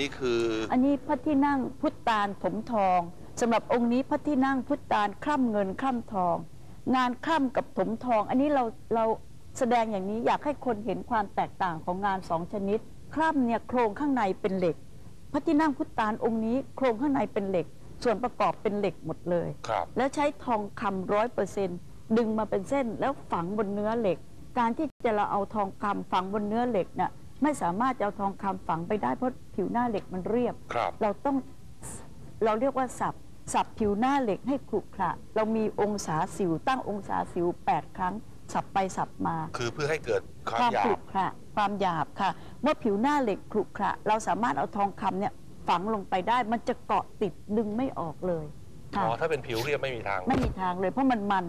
นี่คืออันนี้พระที่นั่งพุทธตาลถมทองสำหรับองค์นี้พระที่นั่งพุทธตาลคล่ำเงินคล่ำทอง งานคล่ำกับถมทอง อันนี้เราเราแสดงอย่างนี้อยากให้คนเห็นความแตกต่างของงานสองชนิดคล่ำเนี่ยโครงข้างในเป็นเหล็ก พระที่นั่งพุทธตาลองค์นี้โครงข้างในเป็นเหล็ก ส่วนประกอบเป็นเหล็กหมดเลย ครับ แล้วใช้ทองคำร้อยเปอร์เซ็นดึงมาเป็นเส้นแล้วฝังบนเนื้อเหล็ก การที่จะเราเอาทองคำฝังบนเนื้อเหล็กน่ะ ไม่สามารถจะเอาทองคำฝังไปได้เพราะผิวหน้าเหล็กมันเรียบ ครับ เราต้องเราเรียกว่าสับสับผิวหน้าเหล็กให้ขรุขระเรามีองศาสิวตั้งองศาสิว 8 ครั้ง สับไปสับมา คือเพื่อให้เกิดความความหยาขรุบ ขระความหยาบค่ะ เมื่อผิวหน้าเหล็กขรุขระเราสามารถเอาทองคำเนี่ยฝังลงไปได้ มันจะเกาะติดดึงไม่ออกเลยค่ะ อ๋อ ถ้าเป็นผิวเรียบไม่มีทาง ไม่มีทางเลยเพราะมันมัน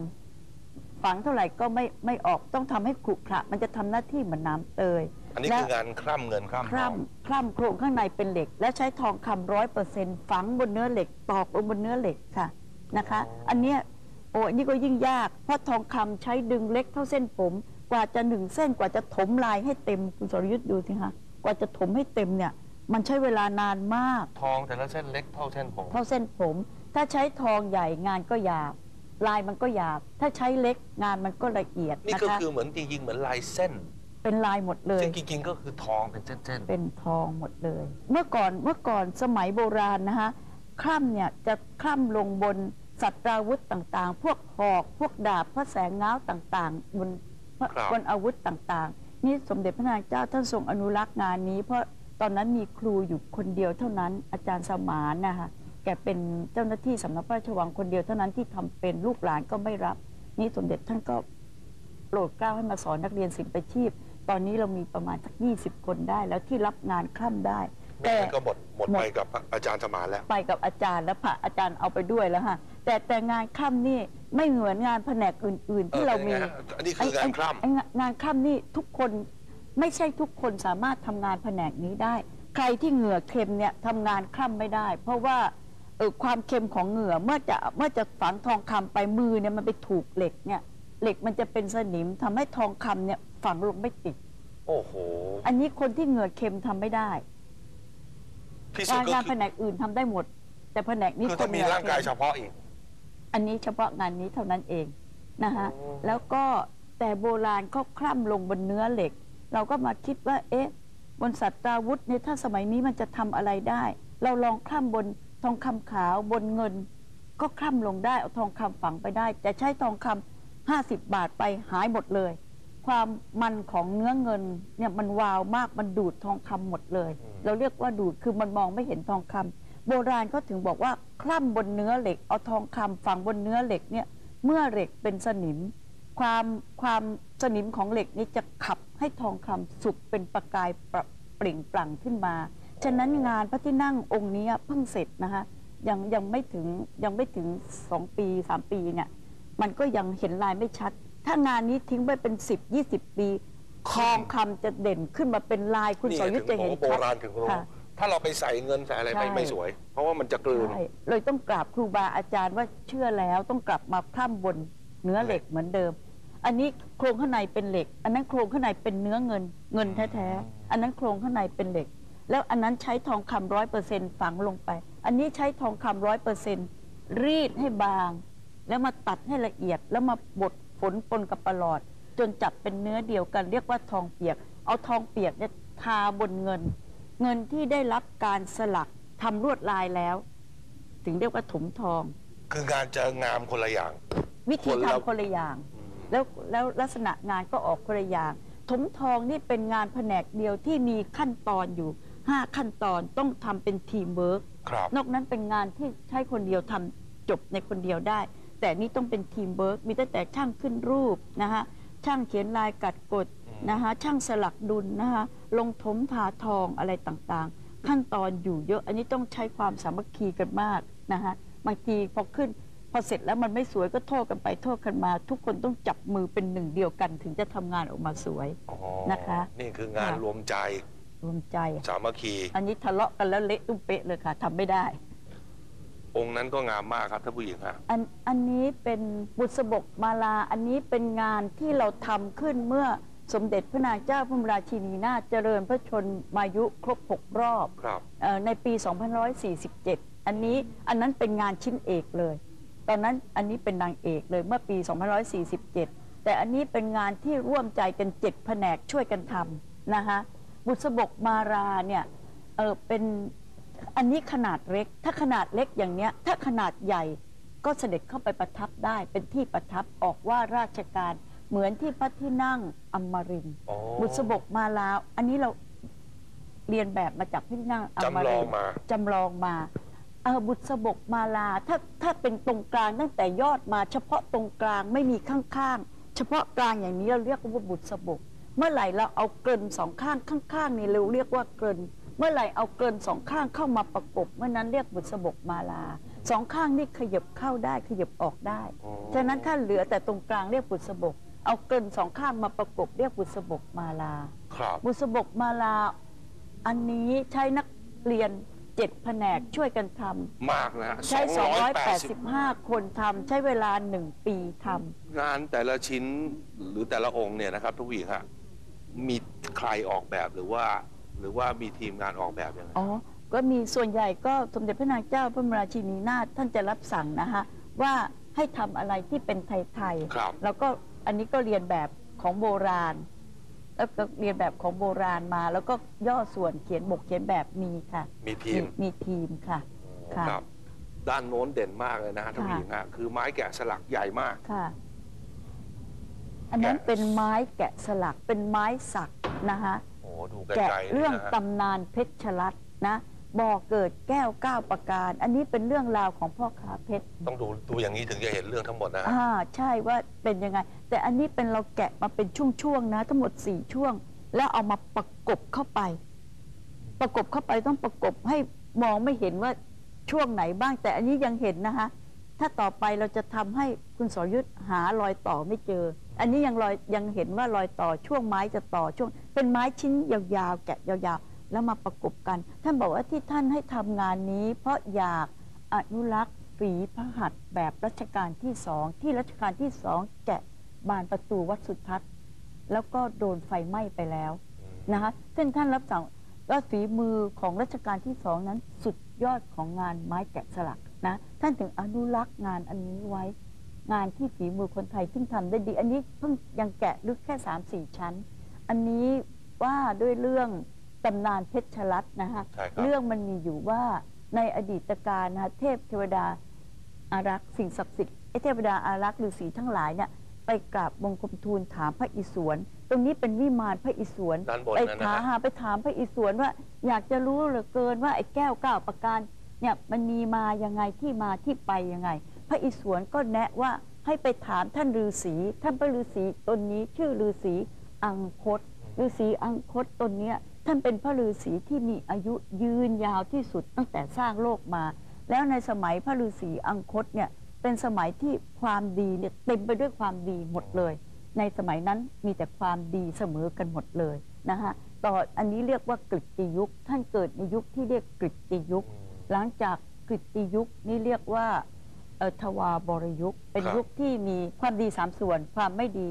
ฝังเท่าไหร่ก็ไม่ไม่ออกต้องทำให้ขรุขระมันจะทำหน้าที่เหมือนน้ำเตย อันนี้และคืองานคร่ำเงินคร่ำคทอง ร่ำคร่ำโครงข้างในเป็นเหล็ก และใช้ทองคำร้อยเปอร์เซ็นต์ฝังบนเนื้อเหล็กตอกลงบนเนื้อเหล็กค่ะนะคะ อันเนี้ยโอ้อันนี้ก็ยิ่งยาก เพราะทองคำใช้ดึงเล็กเท่าเส้นผม กว่าจะหนึ่งเส้นกว่าจะถมลายให้เต็มคุณสรยุทธ์ดูสิคะกว่าจะถมให้เต็มเนี่ย มันใช้เวลานานมาก ทองแต่ละเส้นเล็กเท่าเส้นผม เท่าเส้นผม ถ้าใช้ทองใหญ่งานก็หยาบ ลายมันก็หยาบ ถ้าใช้เล็กงานมันก็ละเอียดนี่นะก็คะ คือเหมือนจริงๆเหมือนลายเส้น เป็นลายหมดเลย ซึ่งจริงๆก็คือทองเป็นเส้น เป็นทองหมดเลย เมื่อก่อนเมื่อก่อนสมัยโบราณนะคะคล่ำเนี่ยจะคล่ำลงบนสัตราวุธต่างๆ พวกหอกพวกดาบพระแสงง้าวต่างๆ บนครับ บนอาวุธต่างๆ นี่สมเด็จพระนางเจ้าท่านทรงอนุรักษ์งานนี้ เพราะตอนนั้นมีครูอยู่คนเดียวเท่านั้นอาจารย์สมานนะคะแกเป็นเจ้าหน้าที่สำนักพระราชวังคนเดียวเท่านั้นที่ทำเป็นลูกหลานก็ไม่รับ นี่สมเด็จท่านก็โปรดเกล้าให้มาสอนนักเรียนศิลปาชีพ ตอนนี้เรามีประมาณสัก20 คนได้ แล้วที่รับงานคล่ำได้ๆไม่งั้นก็หมดหมดหมดไปกับอาจารย์สมานแล้ว ไปกับอาจารย์และพระอาจารย์เอาไปด้วยแล้วฮะแต่แต่งานคล่ำนี่ไม่เหมือนงานแผนกอื่น ๆ ที่เออเราเป็นมีไงฮะอันนี้คืองานคล่ำไอ้ไอ้งานคล่ำนี่ทุกคนไม่ใช่ทุกคนสามารถทำงานแผนกนี้ได้ ใครที่เหงื่อเค็มเนี่ยทำงานคล่ำไม่ได้ เพราะว่าเออความเค็มของเหงื่อเมื่อจะเมื่อจะฝังทองคำไปมือเนี่ยมันไปถูกเหล็กเนี่ย เหล็กมันจะเป็นสนิมทำให้ทองคำเนี่ยฝังลงไม่ติด โอ้โห อันนี้คนที่เหงื่อเค็มทำไม่ได้ที่สุดงานก็งานคืแผอนกอื่นทำได้หมด แต่แผนกนี้คือคถ้านมีเหงื่อร่างกายเค็เฉมพาะอีก อันนี้เฉพาะงานนี้เท่านั้นเองนะฮะโอ้แล้วก็แต่โบราณก็คล่ำลงบนเนื้อเหล็ก เราก็มาคิดว่า เอ๊ะ บนสัตราวุธเนี่ยถ้าสมัยนี้มันจะทำอะไรได้ เราลองคล่ำบนทองคำขาวบนเงิน ก็คล่ำลงได้เอาทองคำฝังไปได้ แต่ใช้ทองคำ ห้าสิบบาทไปหายหมดเลย ความมันของเนื้อเงินเนี่ยมันวาวมากมันดูดทองคำหมดเลย เราเรียกว่าดูดคือมันมองไม่เห็นทองคำโบราณก็ถึงบอกว่าคล่ำบนเนื้อเหล็กเอาทองคำฝังบนเนื้อเหล็กเนี่ยเมื่อเหล็กเป็นสนิม ความความสนิมของเหล็กนี้จะขับให้ทองคำสุกเป็นประกายประเปล่งปลั่งขึ้นมา ฉะนั้นงานพระที่นั่งองค์นี้เพิ่งเสร็จนะคะยังยังไม่ถึงยังไม่ถึงสองปีสามปีเนี่ย มันก็ยังเห็นลายไม่ชัด ถ้างานนี้ทิ้งไว้เป็น 10 20 ปีทองคำจะเด่นขึ้นมาเป็นลายคุณนี่สรยุถึทงธ์จะบอเห็กนว่าโบชัดราณถึงรู้ค่ะ ถ้าเราไปใส่เงินใส่อะไรไปใช่ ไม่สวย เพราะว่ามันจะกลืน ใช่เลยต้องกราบครูบาอาจารย์ว่าเชื่อแล้วต้องกลับมาพร่ำบนเนื้อเหล็กเหมือนเดิม อันนี้โครงข้างในเป็นเหล็ก อันนั้นโครงข้างในเป็นเนื้อเงินเงินแท้ๆอันนั้นโครงข้างในเป็นเหล็ก แล้วอันนั้นใช้ทองคำร้อยเปอร์เซ็นต์ฝังลงไป อันนี้ใช้ทองคำร้อยเปอร์เซ็นต์รีดให้บาง แล้วมาตัดให้ละเอียดแล้วมาบดฝนปนกับประหลอด จนจับเป็นเนื้อเดียวกัน เรียกว่าทองเปียก เอาทองเปียกเนี่ยทาบนเงิน เงินที่ได้รับการสลักทำลวดลายแล้ว ถึงเรียกว่าถมทอง คืองานจะงามคนละอย่าง วิธีคนละทำคนละอย่าง แล้วแล้วลักษณะงานก็ออกคนละอย่างถมทองนี่เป็นงานแผนกเดียวที่มีขั้นตอนอยู่5ขั้นตอนต้องทำเป็นทีมเวิร์กครับนอกนั้นเป็นงานที่ใช้คนเดียวทำจบในคนเดียวได้ แต่นี่ต้องเป็นทีมเวิร์กมีตั้งแต่ช่างขึ้นรูปนะฮะช่างเขียนลายกัดกดอืมนะฮะช่างสลักดุลนะฮะลงถมทาทองอะไรต่างๆ ขั้นตอนอยู่เยอะอันนี้ต้องใช้ความสามัคคีกันมากนะฮะบางทีพอขึ้นพอเสร็จแล้วมันไม่สวยก็โทษกันไปโทษกันมา ทุกคนต้องจับมือเป็นหนึ่งเดียวกัน ถึงจะทำงานออกมาสวยอ๋อนะคะ นี่คืองานค่ะรวมใจรวมใจ สามัคคี อันนี้ทะเลาะกันแล้วเละตุ้มเป๊ะเลยค่ะทำไม่ได้ องค์นั้นก็งามมากครับท่านผู้หญิงฮะอันอันนี้เป็นบุษบกมาลา อันนี้เป็นงานที่เราทำขึ้นเมื่อสมเด็จพระนางเจ้าพระบรมราชินีนาถเจริญพระชนมายุครบ 6 รอบครับเอ่อในปี 2547 อันนี้อันนั้นเป็นงานชิ้นเอกเลย ตอนนั้นอันนี้เป็นนางเอกเลยเมื่อปี 2547 แต่อันนี้เป็นงานที่ร่วมใจกันเจ็ดแผนกช่วยกันทำนะคะบุษบกมาราเนี่ยเออเป็น อันนี้ขนาดเล็ก ถ้าขนาดเล็กอย่างเนี้ย ถ้าขนาดใหญ่ก็เสด็จเข้าไปประทับได้ เป็นที่ประทับออกว่าราชการเหมือนที่พระที่นั่งอมรินทร์อ๋อบุษบกมาลา อันนี้เราเรียนแบบมาจากพระที่นั่งอมจำลริองนทร์ มา จำลองมาเออบุษบกมาลา ถ้าถ้าเป็นตรงกลางตั้งแต่ยอดมาเฉพาะตรงกลางไม่มีข้างๆ เฉพาะกลางอย่างนี้เราเรียกว่าบุษบก เมื่อไหร่เราเอาเกลนสองข้างข้างๆนี่เราเรียกว่าเกลน เมื่อไหร่เอาเกลนสองข้างเข้ามาประกบ เมื่อนั้นเรียกบุษบกมาลาสองข้างนี่ขยับเข้าได้ขยับออกได้อ๋อฉะนั้นถ้าเหลือแต่ตรงกลางเรียกบุษบก เอาเกลนสองข้างมาประกบ เรียกบุษบกมาลาครับบุษบกมาลา อันนี้ใช้นักเรียนเจ็ดแผนกช่วยกันทมากนะฮะำใช้280 285 คนทำใช้เวลาหนึ่งปีทงานแต่ละชิ้นหรือแต่ละองค์เนี่ยนะครับทุกผู้หญิงฮะมีใครออกแบบหรือว่า หรือว่ามีทีมงานออกแบบยังไงำอ๋อ ก็มีส่วนใหญ่ก็สมเด็จพระนางเจ้าพระบรมราชินีนาถท่านจะรับสั่งนะคะว่าให้ทำอะไรที่เป็นไทยครับ ๆแล้วก็อันนี้ก็เรียนแบบของโบราณ แล้วก็เรียนแบบของโบราณมา แล้วก็ย่อส่วนเขียนบกเขียนแบบมีค่ะมีทีมมีทีมค่ะ ค่ะ ครับ ด้านโน้นเด่นมากเลยนะฮะทุกผู้หญิงฮะคือไม้แกะสลักใหญ่มาก ค่ะ อันนั้นแกะ เป็นไม้แกะสลักเป็นไม้สักนะคะโอ้ดู แกะไกลๆเรื่องนะฮะตำนานเพชรรัตน์นะบ่อเกิดแก้วเก้าประการ อันนี้เป็นเรื่องราวของพ่อค้าเพชรต้องดูดูอย่างนี้ถึงจะเห็นเรื่องทั้งหมดนะฮะอ่าใช่ว่าเป็นยังไง แต่อันนี้เป็นเราแกะมาเป็นช่วงๆนะ ทั้งหมดสี่ช่วง แล้วเอามาประกบเข้าไป ประกบเข้าไปต้องประกบให้มองไม่เห็นว่าช่วงไหนบ้าง แต่อันนี้ยังเห็นนะคะถ้าต่อไปเราจะทำให้คุณสรยุทธหารอยต่อไม่เจอ อันนี้ยังรอยยังเห็นว่ารอยต่อช่วงไม้จะต่อช่วง เป็นไม้ชิ้นยาวๆแกะยาวๆ แล้วมาประกบกัน ท่านบอกว่าที่ท่านให้ทำงานนี้ เพราะอยากอนุรักษ์ฝีพระหัตถ์แบบรัชกาลที่สองที่รัชกาลที่สองแกะบานประตูวัดสุทัศน์แล้วก็โดนไฟไหม้ไปแล้วนะคะซึ่งท่านรับสั่งว่าฝีมือของรัชกาลที่สองนั้นสุดยอดของงานไม้แกะสลักนะท่านถึงอนุรักษ์งานอันนี้ไว้ งานที่ฝีมือคนไทยซึ่งทำได้ดี อันนี้เพิ่งยังแกะลึกแค่3ามสี่ชั้น อันนี้ว่าด้วยเรื่องตำนานเพชรรัตน์นะคะใช่ครับเรื่องมันมีอยู่ว่าในอดีตการนะคะเทพเทวดาอารักษ์สิ่งศักดิ์สิทธิ์ไอ้เทวดาอารักษ์ฤาษีทั้งหลายเนี่ยไปกราบบังคมทูลถามพระอิศวรตรงนี้เป็นวิมานพระอิศวรด้านบนไปนั่นนะถามฮะหาไปถามพระอิศวรว่า อยากจะรู้เหลือเกินว่าไอ้แก้วเก้าประการเนี่ยมันมีมายังไงที่มาที่ไปยังไง พระอิศวรก็แนะว่าให้ไปถามท่านฤาษีท่านพระฤาษีตนนี้ชื่อฤาษีอังคตฤาษีอังคตตนเนี้ยท่านเป็นพระฤาษีที่มีอายุยืนยาวที่สุดตั้งแต่สร้างโลกมา แล้วในสมัยพระฤาษีอังคตเนี่ยเป็นสมัยที่ความดีเนี่ยเต็มไปด้วยความดีหมดเลย ในสมัยนั้นมีแต่ความดีเสมอกันหมดเลยนะคะต่ออันนี้เรียกว่ากฤติยุค ท่านเกิดในยุคที่เรียกกฤติยุค หลังจากกฤติยุคนี่เรียกว่า ทวารบรยุคเป็นครับยุคที่มีความดีสามส่วนความไม่ดี